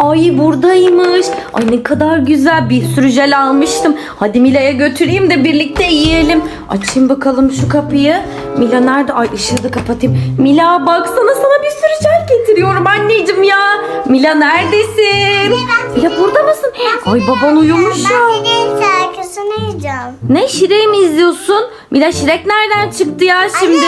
Ay buradaymış. Ay ne kadar güzel bir sürü jel almıştım. Hadi Mila'ya götüreyim de birlikte yiyelim. Açayım bakalım şu kapıyı. Mila nerede? Ay ışığı da kapatayım. Mila baksana sana bir sürü jel getiriyorum anneciğim ya. Mila neredesin? Mila burada mısın? Ay baban uyumuş ya. Ben senin şarkısını yiyeceğim. Ne Şire'yi mi izliyorsun? Mila Şirek nereden çıktı ya şimdi?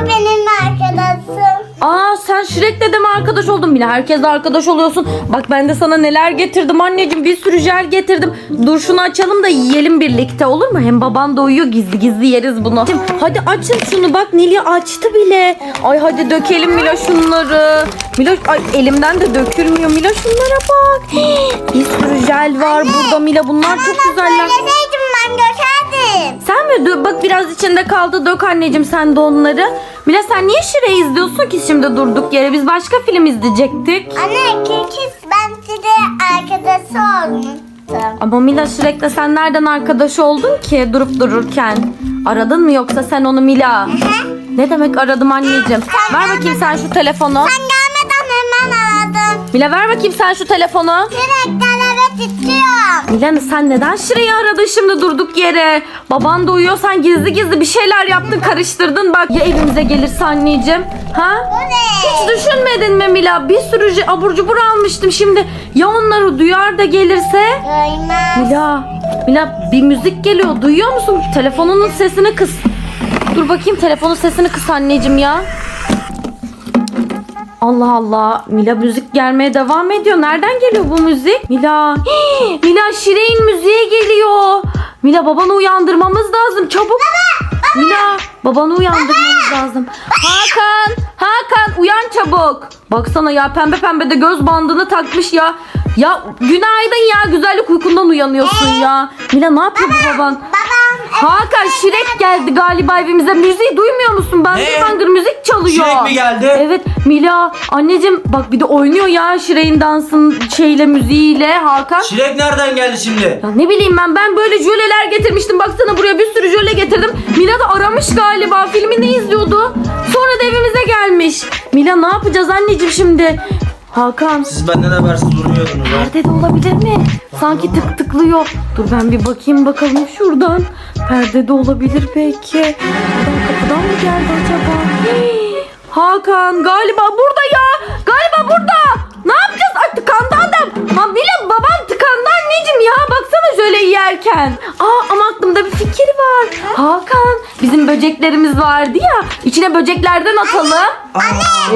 Bu benim arkadaşım. Aa sen Şirek'le de mi arkadaş oldun? Mila herkesle arkadaş oluyorsun. Bak ben de sana neler getirdim anneciğim. Bir sürü jel getirdim. Dur şunu açalım da yiyelim birlikte olur mu? Hem baban da uyuyor gizli gizli yeriz bunu. Hadi açın şunu bak Nilya açtı bile. Ay hadi dökelim Mila şunları. Mila ay elimden de dökülmüyor. Mila şunlara bak. Bir sürü jel var burada Mila. Bunlar çok güzeller. Söyleseydim ben gösterdim. Sen mi? Dur bak biraz içinde kaldı. Dök anneciğim sen de onları. Mila sen niye Şire'yi izliyorsun ki şimdi durduk yere? Biz başka film izleyecektik. Anne kekis ben size arkadaşı olmuştum. Ama Mila Şirek'le sen nereden arkadaş oldun ki durup dururken? Aradın mı yoksa sen onu Mila? Ne demek aradım anneciğim? Ver bakayım sen şu telefonu. Ben gelmeden hemen aradım. Mila ver bakayım sen şu telefonu. Evet istiyorum. Mila sen neden Şire'yi aradın şimdi durduk yere? Baban da uyuyor sen gizli gizli bir şeyler yaptın karıştırdın bak. Ya evimize gelirse anneciğim? Ha? Bu ne? Hiç düşünmedin mi Mila? Bir sürü je- abur cubur almıştım şimdi. Ya onları duyar da gelirse? Duymaz. Mila, Mila bir müzik geliyor. Duyuyor musun? Telefonunun sesini kıs. Dur bakayım telefonun sesini kıs anneciğim ya. Allah Allah. Mila müzik gelmeye devam ediyor. Nereden geliyor bu müzik? Mila. Hii, Mila Şire'in müziğe geliyor. Mila babanı uyandırmamız lazım. Çabuk. Mila babanı uyandırmamız lazım. Hakan. Hakan uyan çabuk. Baksana ya pembe pembe de göz bandını takmış ya. Ya günaydın ya güzellik uykundan uyanıyorsun ya. Mila ne yapıyor bu baban? Babam Hakan Şirek geldi galiba evimize. Müziği duymuyor musun? Ben Ne? bangır müzik çalıyor. Şirek mi geldi? Evet Mila anneciğim bak bir de oynuyor ya Şirek'in dansın şeyle müziğiyle Hakan. Şirek nereden geldi şimdi? Ya ne bileyim ben ben böyle jöleler getirmiştim. Baksana buraya bir sürü jöle getirdim. Mila da aramış galiba. Filmini izliyordu. Sonra da evimize gelmiş. Mila ne yapacağız anneciğim şimdi? Hakan Siz benden habersiz durmuyordunuz ha. perde de olabilir mi? Sanki tık tıklıyor. Dur ben bir bakayım bakalım şuradan. Perde de olabilir belki. Buradan kapıdan mı geldi acaba? Hii, Hakan galiba burada ya. Galiba burada. Ne yapacağız? Ay tıkandı adam. Ha Mila babam tıkandı anneciğim ya. Baksana şöyle yerken. Aa ama aklımda bir fikir var. Hakan bizim böceklerimiz vardı ya. İçine böceklerden atalım.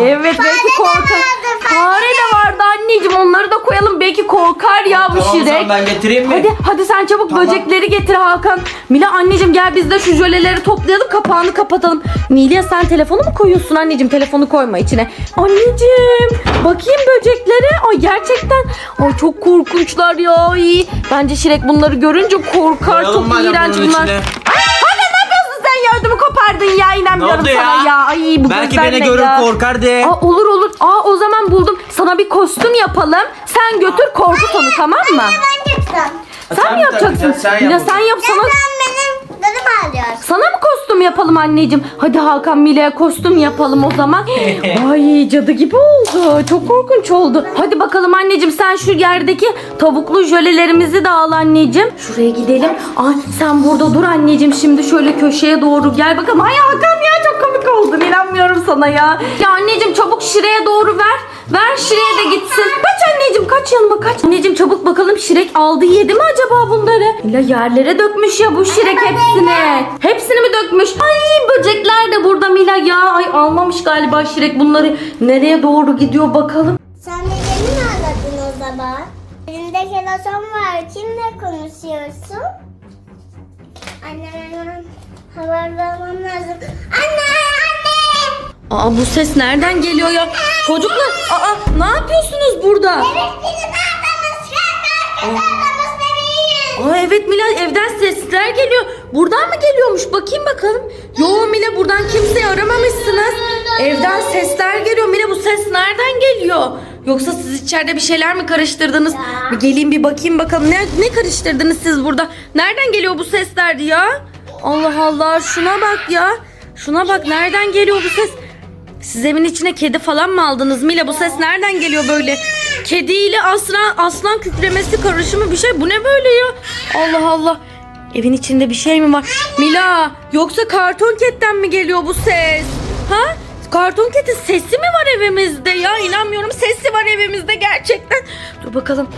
Evet belki korkar. Fare de vardı anneciğim onları da koyalım. Belki korkar ya bu Tamam o şirek. zaman ben getireyim mi? Hadi hadi sen çabuk Tamam. böcekleri getir Hakan. Mila anneciğim gel biz de şu jöleleri toplayalım kapağını kapatalım. Nilya sen telefonu mu koyuyorsun anneciğim? Telefonu koyma içine. Anneciğim bakayım böceklere. Ay gerçekten. Ay çok korkunçlar ya. Ay. Bence Şirek bunları görünce korkar. Koyalım çok madem iğrenç bunun bunlar. içine. Ne yapıyorsun sen ya? Ödümü kopardın ya. İnanmıyorum Ne oldu sana ya. ya? Ay bu Belki gözler beni ne görüp ya? korkar diye. Aa, olur olur. Aa o zaman buldum. Sana bir kostüm yapalım. Sen götür korkut onu tamam mı? ben çıktım. Sen, Sen mi yapacaksın? Sen yap Mila o sen yap sana. Dadım alıyorsun. Sana mı kostüm yapalım anneciğim? Hadi Hakan Mila'ya kostüm yapalım o zaman. Ay cadı gibi oldu. Çok korkunç oldu. Hadi bakalım anneciğim sen şu yerdeki tavuklu jölelerimizi de al anneciğim. Şuraya gidelim. Ay sen burada dur anneciğim. Şimdi şöyle köşeye doğru gel bakalım. Ay Hakan ya çok komik oldun. İnanmıyorum sana ya. Ya anneciğim çabuk Şire'ye doğru ver. Ver Şire'ye de gitsin. Kaç anneciğim kaç yanıma kaç. Anneciğim çabuk bakalım Şirek aldı yedi mi acaba bunları? Ya yerlere dökmüş ya bu Şirek hepsini. Hepsini mi dökmüş? Ay böcekler de burada Mila ya. Ay almamış galiba Şirek bunları. Nereye doğru gidiyor bakalım. Sen de beni mi aradın o zaman? Elinde telefon var. Kimle konuşuyorsun? Anneme hemen haber vermem lazım. Anne! Aa bu ses nereden geliyor ya? Çocuklar aa ne yapıyorsunuz burada? Aa evet Mila evden sesler geliyor. Buradan mı geliyormuş? Bakayım bakalım. Yo Mila buradan kimseyi aramamışsınız. Evden sesler geliyor. Mila bu ses nereden geliyor? Yoksa siz içeride bir şeyler mi karıştırdınız? Bir geleyim bir bakayım bakalım. Ne, ne karıştırdınız siz burada? Nereden geliyor bu sesler ya? Allah Allah şuna bak ya. Şuna bak nereden geliyor bu ses? Siz evin içine kedi falan mı aldınız Mila? Bu ses nereden geliyor böyle? kediyle aslan aslan kükremesi karışımı bir şey. Bu ne böyle ya? Allah Allah. Evin içinde bir şey mi var? Mila yoksa karton ketten mi geliyor bu ses? Ha? Karton ketin sesi mi var evimizde ya? İnanmıyorum sesi var evimizde gerçekten. Dur bakalım.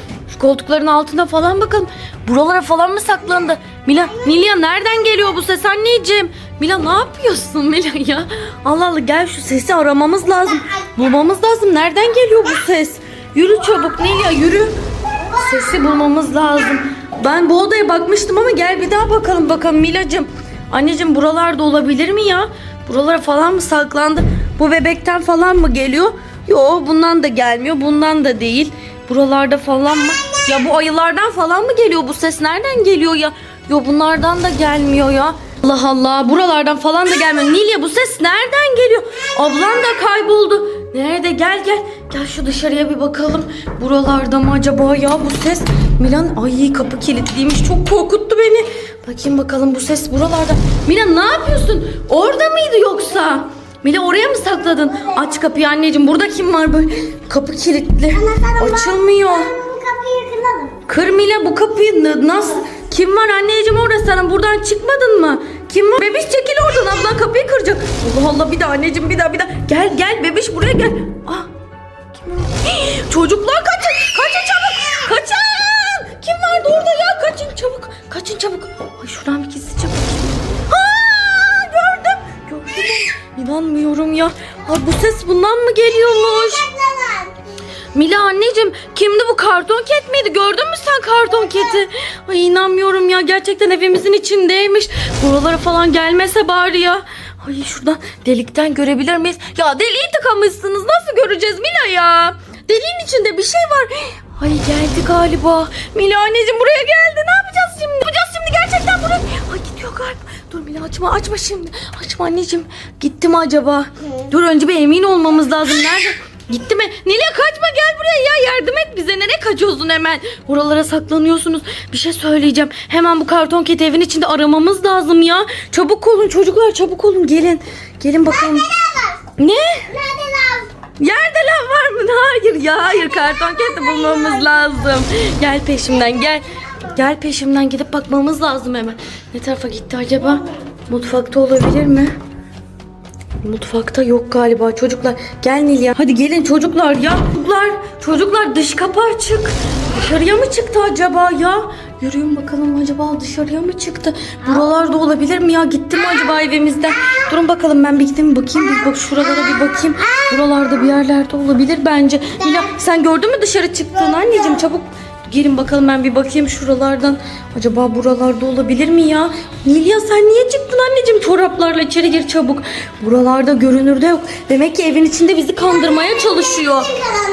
Koltukların altına falan bakalım. Buralara falan mı saklandı? Mila, Nilya nereden geliyor bu ses anneciğim? Mila ne yapıyorsun Mila ya? Allah Allah gel şu sesi aramamız lazım. Bulmamız lazım. Nereden geliyor bu ses? Yürü çabuk Nilya yürü. Sesi bulmamız lazım. Ben bu odaya bakmıştım ama gel bir daha bakalım bakalım Milacığım. Anneciğim buralarda olabilir mi ya? Buralara falan mı saklandı? Bu bebekten falan mı geliyor? Yo bundan da gelmiyor. Bundan da değil. Buralarda falan mı? Ya bu ayılardan falan mı geliyor bu ses? Nereden geliyor ya? Yo bunlardan da gelmiyor ya. Allah Allah buralardan falan da gelmiyor. Nilya bu ses nereden geliyor? Ablan da kayboldu. Nerede? Gel gel. Gel şu dışarıya bir bakalım. Buralarda mı acaba ya bu ses? Milan ay kapı kilitliymiş. Çok korkuttu beni. Bakayım bakalım bu ses buralarda. Milan ne yapıyorsun? Orada mıydı yoksa? Mila oraya mı sakladın? Aç kapıyı anneciğim. Burada kim var böyle? Kapı kilitli. Açılmıyor. Bu kapıyı kıralım. Kır Mila bu kapıyı n- nasıl? Kim var anneciğim orada sen buradan çıkmadın mı? Kim var? Bebiş çekil oradan ablan kapıyı kıracak. Allah Allah bir daha anneciğim bir daha bir daha. Gel gel bebiş buraya gel. Ah. Kim var? Çocuklar kaçın. Kaçın çabuk. Kaçın. Kim vardı orada ya? Kaçın çabuk. Kaçın çabuk. Ay şuradan bir gizlice bakayım. Aa, gördüm. Gördüm. İnanmıyorum ya. Ay bu ses bundan mı geliyormuş? Mila anneciğim kimdi bu karton ket miydi? Gördün mü sen karton keti? Ay inanmıyorum ya gerçekten evimizin içindeymiş. Buralara falan gelmese bari ya. Ay şuradan delikten görebilir miyiz? Ya deliği tıkamışsınız nasıl göreceğiz Mila ya? Deliğin içinde bir şey var. Ay geldi galiba. Mila anneciğim buraya geldi. Ne yapacağız şimdi? Ne yapacağız şimdi gerçekten buraya? Ay gidiyor galiba. Dur Mila açma açma şimdi. Açma anneciğim. Gitti mi acaba? Dur önce bir emin olmamız lazım. Nerede? Gitti mi? Nilay kaçma gel buraya ya yardım et bize. Nereye kaçıyorsun hemen? Buralara saklanıyorsunuz. Bir şey söyleyeceğim. Hemen bu karton keti evin içinde aramamız lazım ya. Çabuk olun çocuklar çabuk olun gelin. Gelin bakalım. Ne? Nerede lan? Yerde lav var mı? Hayır ya hayır karton keti bulmamız lazım. Gel peşimden gel. Gel peşimden gidip bakmamız lazım hemen. Ne tarafa gitti acaba? Mutfakta olabilir mi? Mutfakta yok galiba çocuklar. Gel Nilya. Hadi gelin çocuklar ya. Çocuklar, çocuklar dış kapı açık. Dışarıya mı çıktı acaba ya? Yürüyün bakalım acaba dışarıya mı çıktı? Buralarda olabilir mi ya? Gitti mi acaba evimizden? Durun bakalım ben bir gideyim bakayım. Bir bak şuralara bir bakayım. Buralarda bir yerlerde olabilir bence. Nilya sen gördün mü dışarı çıktığını anneciğim çabuk. Gelin bakalım ben bir bakayım şuralardan. Acaba buralarda olabilir mi ya? Nilya sen niye çıktın anneciğim çoraplarla içeri gir çabuk. Buralarda görünürde yok. Demek ki evin içinde bizi kandırmaya çalışıyor.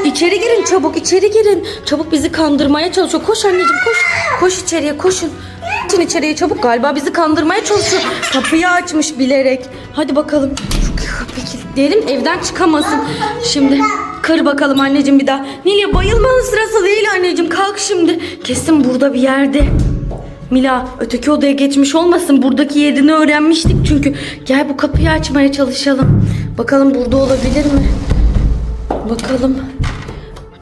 İçeri girin çabuk içeri girin. Çabuk bizi kandırmaya çalışıyor. Koş anneciğim koş. Koş içeriye koşun. Açın içeriye çabuk galiba bizi kandırmaya çalışıyor. Kapıyı açmış bilerek. Hadi bakalım. Şu kapıyı kilitleyelim evden çıkamasın. Şimdi kır bakalım anneciğim bir daha. Nilya bayılmanın sırası değil Kalk şimdi. Kesin burada bir yerde. Mila öteki odaya geçmiş olmasın. Buradaki yerini öğrenmiştik çünkü. Gel bu kapıyı açmaya çalışalım. Bakalım burada olabilir mi? Bakalım.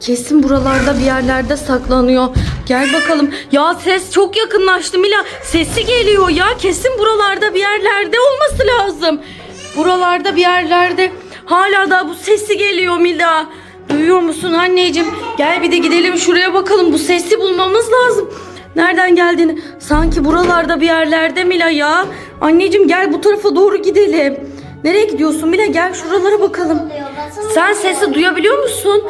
Kesin buralarda bir yerlerde saklanıyor. Gel bakalım. Ya ses çok yakınlaştı Mila. Sesi geliyor ya. Kesin buralarda bir yerlerde olması lazım. Buralarda bir yerlerde. Hala da bu sesi geliyor Mila. Duyuyor musun anneciğim? Gel bir de gidelim şuraya bakalım. Bu sesi bulmamız lazım. Nereden geldiğini. Sanki buralarda bir yerlerde Mila ya. Anneciğim gel bu tarafa doğru gidelim. Nereye gidiyorsun Mila? Gel şuralara bakalım. Sen sesi duyabiliyor musun?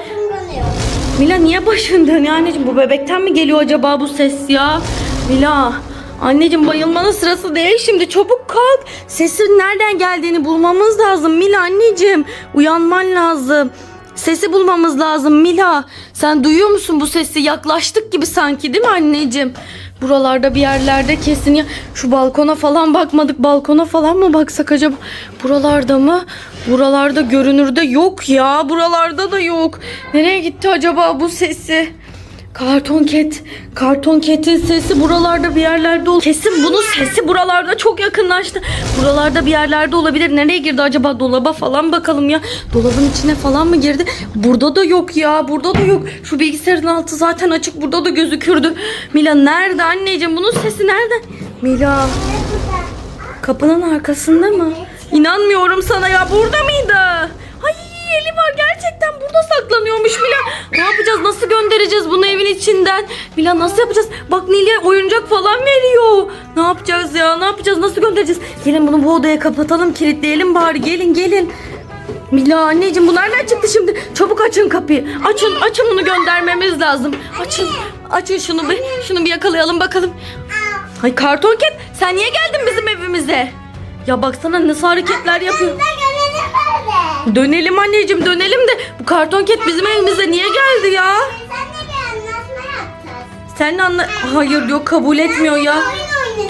Mila niye başın dönüyor anneciğim? Bu bebekten mi geliyor acaba bu ses ya? Mila anneciğim bayılmanın sırası değil şimdi çabuk kalk. Sesin nereden geldiğini bulmamız lazım Mila anneciğim. Uyanman lazım. Sesi bulmamız lazım Mila. Sen duyuyor musun bu sesi? Yaklaştık gibi sanki değil mi anneciğim? Buralarda bir yerlerde kesin ya. Şu balkona falan bakmadık. Balkona falan mı baksak acaba? Buralarda mı? Buralarda görünürde yok ya. Buralarda da yok. Nereye gitti acaba bu sesi? Karton ket. Karton ketin sesi buralarda bir yerlerde ol. Kesin bunun sesi buralarda çok yakınlaştı. Buralarda bir yerlerde olabilir. Nereye girdi acaba? Dolaba falan bakalım ya. Dolabın içine falan mı girdi? Burada da yok ya. Burada da yok. Şu bilgisayarın altı zaten açık. Burada da gözükürdü. Mila nerede anneciğim? Bunun sesi nerede? Mila kapının arkasında mı? İnanmıyorum sana ya. Burada mıydı? Eli var gerçekten burada saklanıyormuş Mila. Ne yapacağız? Nasıl göndereceğiz bunu evin içinden? Mila nasıl yapacağız? Bak Nil'e oyuncak falan veriyor. Ne yapacağız ya? Ne yapacağız? Nasıl göndereceğiz? Gelin bunu bu odaya kapatalım, kilitleyelim bari. Gelin gelin. Mila anneciğim bu nereden çıktı şimdi? Çabuk açın kapıyı. Açın açın bunu göndermemiz lazım. Açın. Açın şunu bir. Şunu bir yakalayalım bakalım. Ay karton ket sen niye geldin bizim evimize? Ya baksana nasıl hareketler yapıyor. Dönelim anneciğim dönelim de bu karton ket bizim evimize niye geldi ya? Sen de bir anlaşma yapacağız. Sen anla... Hayır yok kabul etmiyor ya.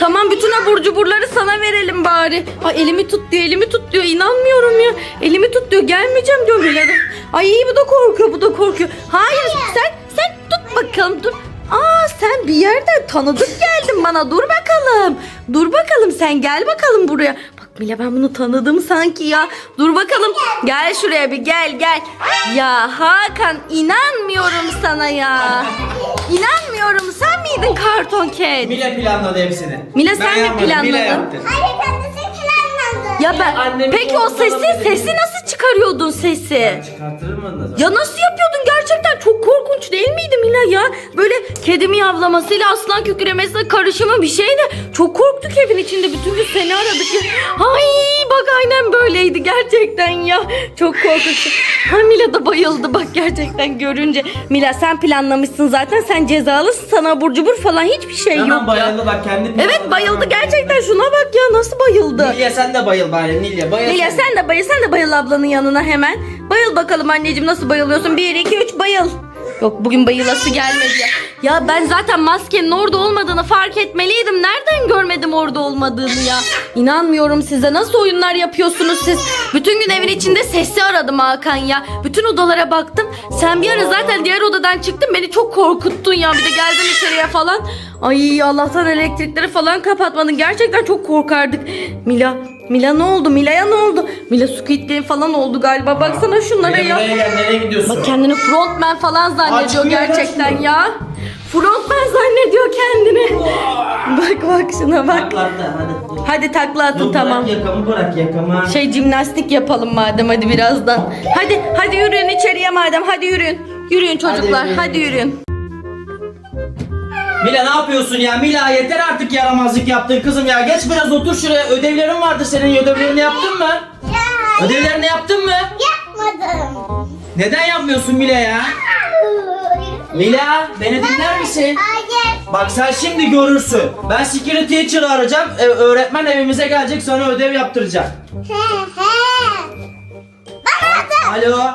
Tamam bütün abur cuburları sana verelim bari. Ay elimi tut diyor elimi tut diyor inanmıyorum ya. Elimi tut diyor gelmeyeceğim diyor da. Ay bu da korkuyor bu da korkuyor. Hayır sen sen tut bakalım dur. Aa sen bir yerden tanıdık geldin bana dur bakalım. Dur bakalım sen gel bakalım buraya. Mila ben bunu tanıdım sanki ya. Dur bakalım gel şuraya bir gel gel. Ya Hakan inanmıyorum sana ya. İnanmıyorum sen miydin karton ket? Mila planladı hepsini. Mila, sen mi yapmadım, planladın? Mila yaptı. Hayır kendisi planlandı. Ya ben Annemin peki o sesi sesi nasıl çıkarıyordun sesi? Çıkartırım onu da. Ya nasıl yapıyordun gerçekten çok korkunç değil miydi Mila ya? Böyle kedi miyavlamasıyla aslan kükremesiyle karışımı bir şeydi. Çok korktuk evin içinde bütün gün seni aradık ya. Ay bak aynen böyleydi gerçekten ya. Çok korkunç. Ha Mila da bayıldı bak gerçekten görünce. Mila sen planlamışsın zaten sen cezalısın sana abur cubur falan hiçbir şey Hemen yok ya. bayıldı bak kendi. Evet bayıldı gerçekten şuna bak ya nasıl bayıldı. Nilya sen de bayıl bari Nilya bayıl. Nilya sen de bayıl, sen de bayıl ablanın yanına hemen. Bayıl bakalım anneciğim nasıl bayılıyorsun? 1, 2, 3 bayıl. Yok bugün bayılası gelmedi ya. Ya ben zaten maskenin orada olmadığını fark etmeliydim. Nereden görmedim orada olmadığını ya? İnanmıyorum size. Nasıl oyunlar yapıyorsunuz siz? Bütün gün evin içinde sesi aradım Hakan ya. Bütün odalara baktım. Sen bir ara zaten diğer odadan çıktın. Beni çok korkuttun ya. Bir de geldin içeriye falan. Ay Allah'tan elektrikleri falan kapatmadın. Gerçekten çok korkardık. Mila Mila ne oldu? Mila'ya ne oldu? Mila Squid Game falan oldu galiba. Baksana şunlara Mila ya. buraya gel nereye gidiyorsun? Bak kendini frontman falan zannediyor Açmıyor, gerçekten açmıyor. ya. Frontman zannediyor kendini. bak bak şuna bak. Taklattı hadi. Hadi takla atın Dur, tamam. Bırak yakamı bırak yakamı. Şey jimnastik yapalım madem hadi birazdan. Hadi hadi yürüyün içeriye madem hadi yürüyün. Yürüyün çocuklar Hadi. hadi yürüyün. Mila ne yapıyorsun ya? Mila yeter artık yaramazlık yaptın kızım ya. Geç biraz otur şuraya. Ödevlerin vardı senin. Ödevlerini yaptın mı? Ya Ödevlerini yaptın mı? yapmadım. Neden yapmıyorsun Mila ya? Mila beni dinler misin? Hayır. Bak sen şimdi görürsün. Ben security teacher'ı arayacağım. Ee, öğretmen evimize gelecek sana ödev yaptıracak. He he. Alo.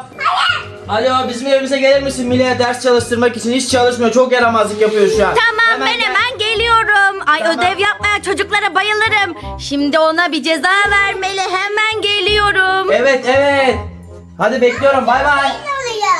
Alo bizim evimize gelir misin Mila'ya ders çalıştırmak için? Hiç çalışmıyor. Çok yaramazlık yapıyor şu an. Tamam ben gel. hemen geliyorum. Ay Tamam. ödev yapmayan çocuklara bayılırım. Şimdi ona bir ceza vermeli hemen geliyorum. Evet evet. Hadi bekliyorum. Bay bay.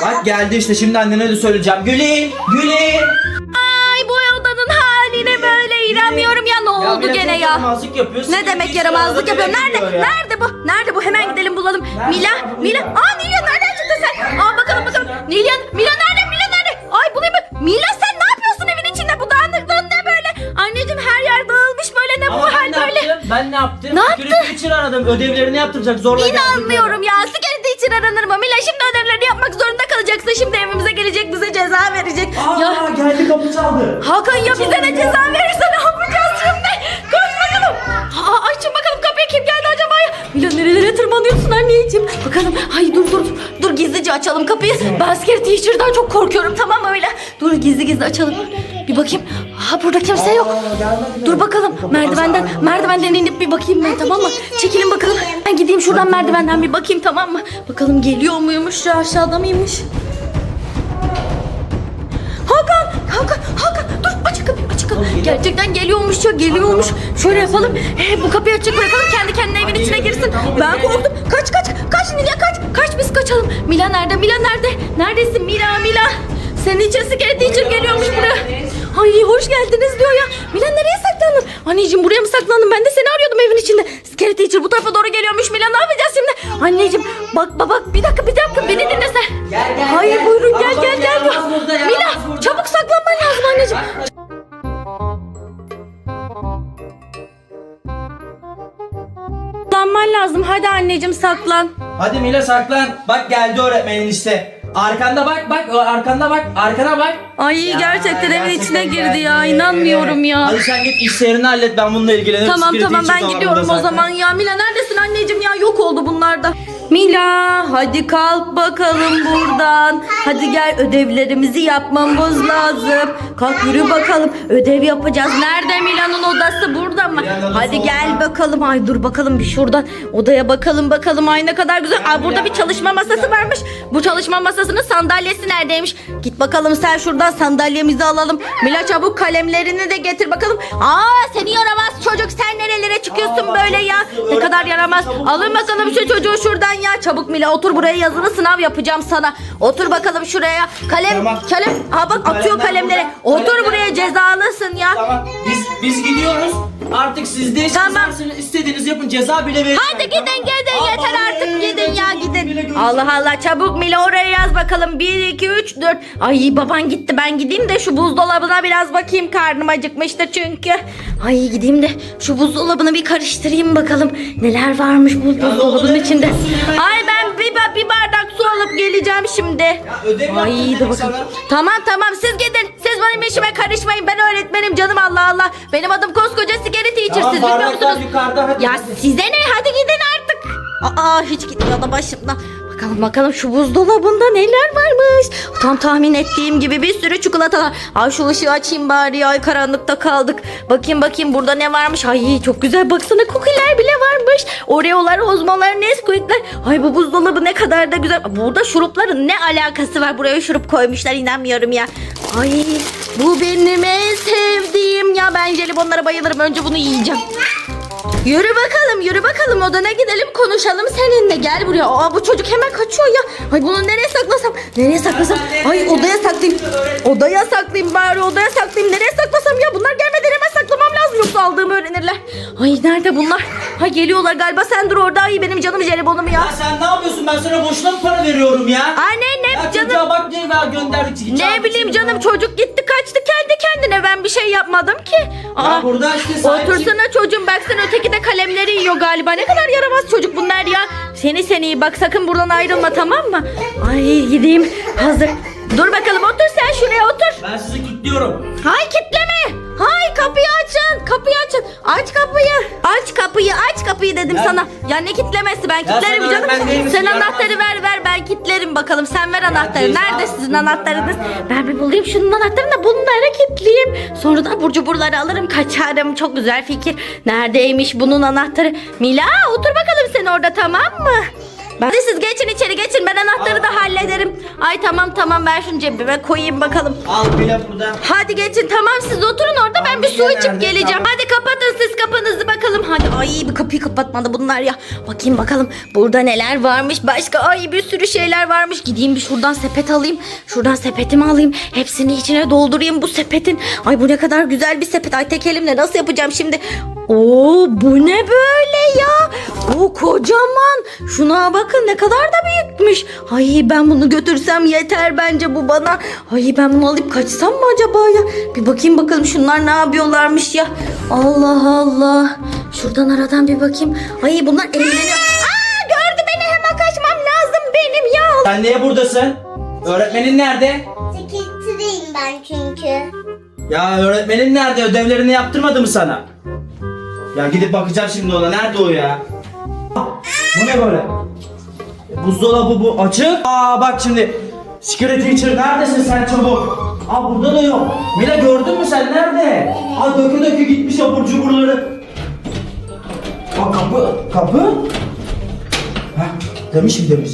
Bak geldi işte şimdi annene de söyleyeceğim. Gülün, Gülün. Ay bu odanın haline böyle inanmıyorum ya ne oldu gene çok ya? Yaramazlık yapıyor. Ne demek yaramazlık arada yapıyor? bile Nerede? ya. Nerede bu? Nerede bu? Hemen gidelim bulalım. Nerede? Mila, Aa, bu Mila. Mila. Aa Nilya nereden sen? Aa bakalım bakalım. Nilya, Mila nerede? Mila nerede? Ay bulayım ben. Mila sen ne yapıyorsun evin içinde? Bu dağınıklığın ne böyle? Anneciğim her yer dağılmış böyle ne bu Ama hal ne böyle? yaptım? Ben ne yaptım? Ne Security teacher aradım. Ödevlerini yaptıracak. Zorla geldim İnanmıyorum ya. Sigarete için aranır mı? Mila şimdi ödevlerini yapmak zorunda kalacaksın. Şimdi evimize gelecek bize ceza verecek. Aa Ya geldi kapı çaldı. Hakan ya bize ne ceza verirse ne yapacağız şimdi? Koş bakalım. Aa, açın bakalım kapıyı kim geldi acaba ya? Mila nerelere tırmanıyorsun anneciğim? Bakalım. Ay dur dur. Dur gizlice açalım kapıyı. Ben scary teacher'dan çok korkuyorum tamam mı Mila? Dur gizli gizli açalım. Bir bakayım. Aa burada kimse yok. Dur bakalım merdivenden merdivenden inip bir bakayım ben tamam mı? Çekilin bakalım. Ben gideyim şuradan merdivenden bir bakayım tamam mı? Bakalım geliyor muymuş ya aşağıda mıymış? Hakan, Hakan, Hakan dur aç kapıyı aç kapıyı. Gerçekten geliyormuş ya geliyormuş. Şöyle yapalım. He, bu kapıyı açık bırakalım kendi kendine evin içine girsin. Ben korktum. Kaç kaç kaç Nilya kaç. Kaç biz kaçalım. Mila nerede? Mila nerede? Neredesin Mila Mila? Senin için sigara teacher geliyormuş. geldiniz diyor ya. Mila nereye saklandın? Anneciğim buraya mı saklandın? Ben de seni arıyordum evin içinde. Scary teacher bu tarafa doğru geliyormuş. Mila ne yapacağız şimdi? Anneciğim bak bak bak bir dakika bir dakika beni dinle sen. Gel, gel, Hayır gel. buyurun gel bak, gel gel. yaramaz burada, yaramaz Mila burada. çabuk saklanman lazım anneciğim. Saklanman lazım. Hadi anneciğim saklan. Hadi Mila saklan. Bak geldi öğretmenin işte. Arkanda bak bak arkanda bak arkana bak. Ay Ya, gerçekten evin içine girdi ya. İnanmıyorum ya. Hadi sen git işlerini hallet ben bununla ilgilenirim. Tamam Security tamam ben gidiyorum o zaman ya. Mila neredesin anneciğim ya? Yok oldu bunlar da. Mila hadi kalk bakalım buradan. Hadi gel ödevlerimizi yapmamız lazım. Kalk yürü bakalım. Ödev yapacağız. Nerede Mila'nın odası? Burada mı? Mila'nın odası Hadi gel orada. bakalım. Ay dur bakalım bir şuradan odaya bakalım bakalım. Ay ne kadar güzel. Ay burada bir çalışma masası varmış. Bu çalışma masasının sandalyesi neredeymiş? Git bakalım sen şuradan sandalyemizi alalım. Mila çabuk kalemlerini de getir bakalım. Aa seni yaramaz çocuk sen nerelere çıkıyorsun böyle ya? Ne kadar yaramaz. Alın bakalım şu çocuğu şuradan ya. Çabuk Mila otur buraya yazılı sınav yapacağım sana. Otur bakalım şuraya. Kalem Tamam. kalem. Ha bak Kalemler atıyor kalemleri. burada. Otur Kalemler buraya burada. cezalısın ya. Tamam biz biz gidiyoruz. Artık siz de Tamam. istediğiniz yapın ceza bile verin. Hadi gidin gidin Aa, yeter artık gidin ya gidin. Allah Allah çabuk Mila oraya yaz bakalım. 1 2 3 4. Ay baban gitti ben gideyim de şu buzdolabına biraz bakayım. Karnım acıkmıştır çünkü. Ay gideyim de şu buzdolabını bir karıştırayım bakalım. Neler varmış bu buzdolabının dolabı içinde. Ay ben bir, bir bardak su alıp geleceğim şimdi. Ya ödev Ay sana. Tamam tamam siz gidin. Benim işime karışmayın. Ben öğretmenim canım Allah Allah. Benim adım koskoca sigara teacher. Siz bilmiyor musunuz? yukarıda, hadi, ya hadi. size ne? Hadi gidin artık. Aa hiç gitmiyor da başımda. Bakalım bakalım şu buzdolabında neler varmış. Tam tahmin ettiğim gibi bir sürü çikolatalar. Ay şu ışığı açayım bari. Ay karanlıkta kaldık. Bakayım bakayım burada ne varmış. Ay çok güzel baksana kukiler bile varmış. Oreolar, ozmalar, Nesquik'ler. Ay bu buzdolabı ne kadar da güzel. Burada şurupların ne alakası var? Buraya şurup koymuşlar inanmıyorum ya. Ay bu benim en sevdiğim ya. Ben jelibonlara bayılırım. Önce bunu yiyeceğim. Yürü bakalım yürü bakalım odana gidelim konuşalım seninle gel buraya. Aa bu çocuk hemen kaçıyor ya. Ay bunu nereye saklasam? Nereye saklasam? Ay odaya saklayayım. Odaya saklayayım bari odaya saklayayım. Nereye saklasam ya? Bunlar gelmeden hemen saklamam lazım yoksa aldığımı öğrenirler. Ay nerede bunlar? Ha geliyorlar galiba sen dur orada. Ay benim canım jelibonum ya. Ya sen ne yapıyorsun? Ben sana boşuna mı para veriyorum ya? Anne ne Ya canım? çocuğa bak diye ver gönderdik. Ne bileyim canım çocuk gitti kendi kendine ben bir şey yapmadım ki. Aa, burada işte sahip Otursana çocuğum baksana öteki de kalemleri yiyor galiba. Ne kadar yaramaz çocuk bunlar ya. Seni seni bak sakın buradan ayrılma tamam mı? Ay gideyim hazır. Dur bakalım otur sen şuraya otur. Ben sizi kilitliyorum. Hay kitleme. Hay kapıyı açın. Kapıyı açın. Aç kapıyı. Aç kapıyı. Aç kapıyı dedim Ya- sana. Ya ne kitlemesi ben sen kitlerim canım. öğretmen değil misin Sen ya? anahtarı ver ver ben kitlerim bakalım. Sen ver anahtarı. ceza- Nerede sizin anahtarınız? Ben bir bulayım şunun anahtarını da bunları kitleyeyim. Sonra da abur cuburları alırım kaçarım. Çok güzel fikir. Neredeymiş bunun anahtarı? Mila otur bakalım sen orada tamam mı? Ben de siz geçin içeri geçin ben anahtarı da hallederim. Ay tamam tamam ben şunu cebime koyayım bakalım. Al bile burada. Hadi geçin tamam siz oturun orada ben bir su Nerede? içip geleceğim. Tamam. Hadi kapatın siz kapınızı bakalım. Hadi ay bir kapıyı kapatmadı bunlar ya. Bakayım bakalım burada neler varmış. Başka ay bir sürü şeyler varmış. Gideyim bir şuradan sepet alayım. Şuradan sepetimi alayım. Hepsini içine doldurayım bu sepetin. Ay bu ne kadar güzel bir sepet. Ay tek elimle nasıl yapacağım şimdi? Oo bu ne böyle ya? Bu kocaman. Şuna bakın ne kadar da büyükmüş. Ay ben bunu götürsem yeter bence bu bana. Ay ben bunu alıp kaçsam mı acaba ya? Bir bakayım bakalım şunlar ne yapıyorlarmış ya. Allah Allah. Şuradan aradan bir bakayım. Ay bunlar eğleniyor. Aa gördü beni hemen kaçmam lazım benim ya. Sen niye buradasın? Öğretmenin nerede? Sekreteriyim ben çünkü. Ya öğretmenin nerede? Ödevlerini yaptırmadı mı sana? Ya gidip bakacağım şimdi ona. Nerede o ya? Bu ne böyle? Buzdolabı bu açık. Aa bak şimdi. Security teacher neredesin sen çabuk? Aa burada da yok. Mila gördün mü sen nerede? Aa dökü dökü gitmiş abur cuburları. Aa kapı. Kapı. Heh, demiş mi demiş.